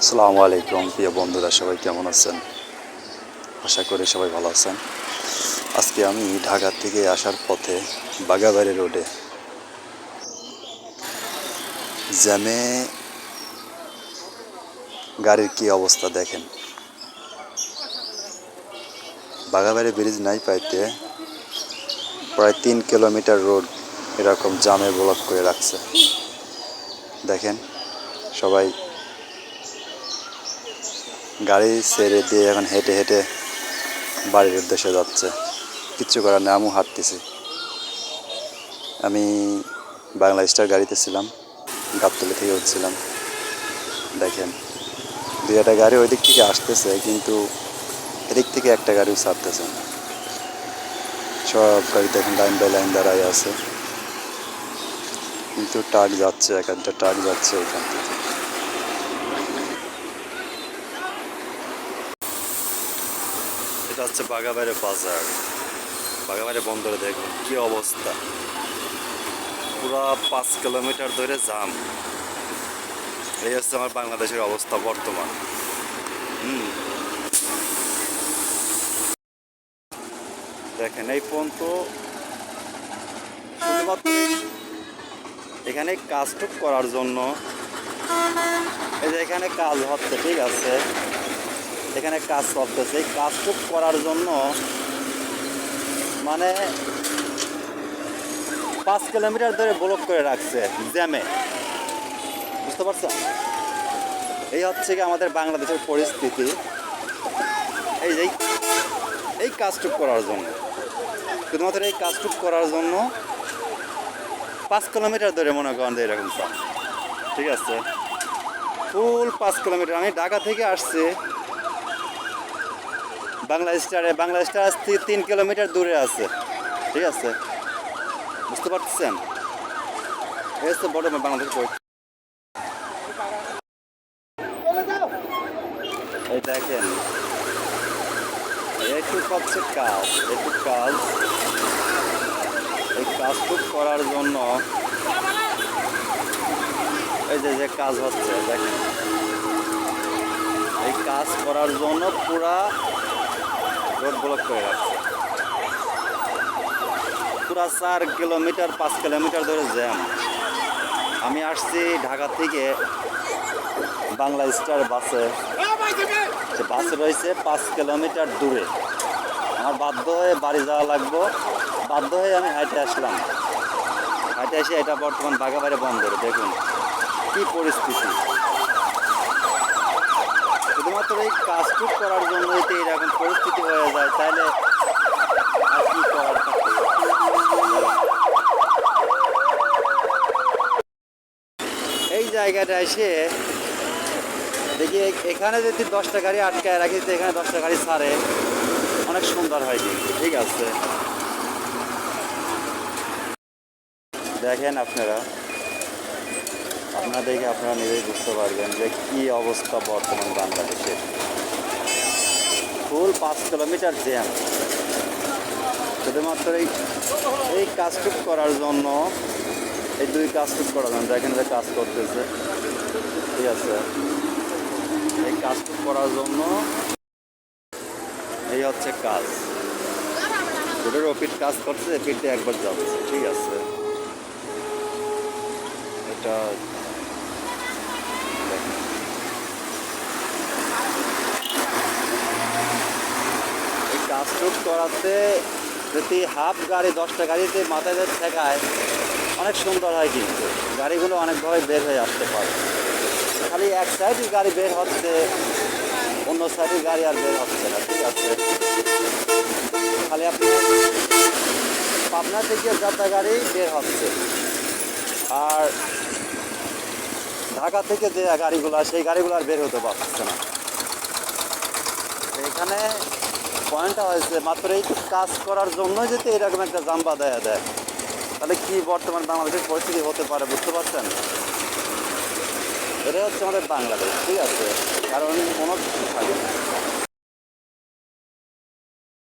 আসসালামু আলাইকুম, প্রিয় বন্ধুরা, সবাই কেমন আছেন? আশা করি সবাই ভালো আছেন। আজকে আমি ঢাকা থেকে আসার পথে বাগাবাড়ি রোডে জ্যামে গাড়ির কি অবস্থা দেখেন। বাগাবাড়ি ব্রিজ নাই পাইতে প্রায় তিন কিলোমিটার রোড এরকম জামে ব্লক করে রাখছে। দেখেন, সবাই গাড়ি ছেড়ে দিয়ে এখন হেঁটে হেঁটে বাড়ির উদ্দেশ্যে যাচ্ছে। কিচ্ছু করার নেই, আমিও হাঁটতেছি। আমি বাংলা স্টার গাড়িতে ছিলাম, গাবতলি থেকে উঠছিলাম। দেখেন দু একটা গাড়ি ওই দিক থেকে আসতেছে, কিন্তু এদিক থেকে একটা গাড়িও ছাড়তেছে সব গাড়ি দেখেন লাইন বাই লাইন দাঁড়ায় আছে। কিন্তু ট্রাক যাচ্ছে, এক একটা ট্রাক যাচ্ছে এখান থেকে। এটা হচ্ছে বাগাবাড়ি বাজার। বাগাবাড়ি বন্দরে দেখুন কি অবস্থা। পুরা পাঁচ কিলোমিটার ধরে জাম। এই হচ্ছে আমার বাংলাদেশের অবস্থা বর্তমান। হুম। দেখেন, এই পর্যন্ত শুধুমাত্র এখানে কাজটুক করার জন্য এই যে এখানে কাজ হচ্ছে, ঠিক আছে? এখানে কাজ চলতেছে। এই কাজটুক করার জন্য মানে পাঁচ কিলোমিটার ধরে ব্লক করে রাখছে জ্যামে। বুঝতে পারছেন? এই হচ্ছে কি আমাদের বাংলাদেশের পরিস্থিতি। এই যে এই- কাজটুক করার জন্য। শুধুমাত্র এই কাজটুক করার জন্য পাঁচ কিলোমিটার ধরে মনে করেন যে এরকম ঠিক আছে? ফুল পাঁচ কিলোমিটার। আমি ঢাকা থেকে আসছি। বাংলা স্টারে বাংলা স্টার আজ তিন কিলোমিটার দূরে আছে। ঠিক আছে? বুঝতে পারছেন এই হচ্ছে বড় বাংলাদেশ পরি- এই দেখেন। একটু হচ্ছে কাজ, একটু কাজ। এই কাজটুক করার জন্য এই যে যে কাজ হচ্ছে, দেখেন। এই কাজ করার জন্য পুরা রোড ব্লক করে রাখছে। পুরা চার কিলোমিটার, পাঁচ কিলোমিটার ধরে জ্যাম। আমি আসছি ঢাকা থেকে বাংলা স্টার বাসে। সে বাসে রয়েছে পাঁচ কিলোমিটার দূরে। আমার বাধ্য হয়ে বাড়ি যাওয়া লাগবো। বাধ্য হয়ে আমি হাইটে আসলাম। হাইটে এসে এটা বর্তমান বাগাবাড়ি বন্দর, দেখুন। কি পরিস্থিতি। এই কাজটুক করার জন্য যদি এরকম পরিস্থিতি হয়ে যায় তাহলে এই জায়গাটা এসে দেখি এখানে যদি দশটা গাড়ি আটকায় রাখি, তো এখানে দশটা গাড়ি ছাড়ে। অনেক সুন্দর হয় কিন্তু, ঠিক আছে? দেখেন আপনারা। আপনারা দেখে আপনারা নিজেই বুঝতে পারবেন যে কি অবস্থা বর্তমান বাংলাদেশের ফুল পাঁচ কিলোমিটার জ্যাম। শুধুমাত্র এই এই কাজটুক করার জন্য, এই দুই কাজটুক করার জন্য, দেখেন যে কাজ করতেছে। ঠিক আছে। এই কাজটুক করার জন্য, এই হচ্ছে কাজ। যেটার অপিট কাজ করছে এপিটে একবার যাচ্ছে। ঠিক আছে। এটা এই কাজটুক করাতে যদি হাফ গাড়ি, দশটা গাড়িতে মাথায় ঠেকায়, অনেক সুন্দর হয় কিন্তু। গাড়িগুলো অনেকভাবে বের হয়ে আসতে পারে। খালি এক সাইডে গাড়ি বের হচ্ছে, অন্য সাইডে গাড়ি আর বের হচ্ছে না, ঠিক আছে? খালি আপনি পাবনা থেকে যাত্রা গাড়ি বের হচ্ছে, আর ঢাকা থেকে যে গাড়িগুলো, সেই গাড়িগুলো আর বের হতে পারছে না। এখানে পয়েন্টটা হয়েছে মাত্র এই কাজ করার জন্য যদি এরকম একটা জাম্বা দেয়া দেয়, তাহলে কি বর্তমান বাংলাদেশের পরিস্থিতি হতে পারে বুঝতে পারছেন এটা হচ্ছে আমাদের বাংলাদেশ, ঠিক আছে কারণ কোনো কিছু না।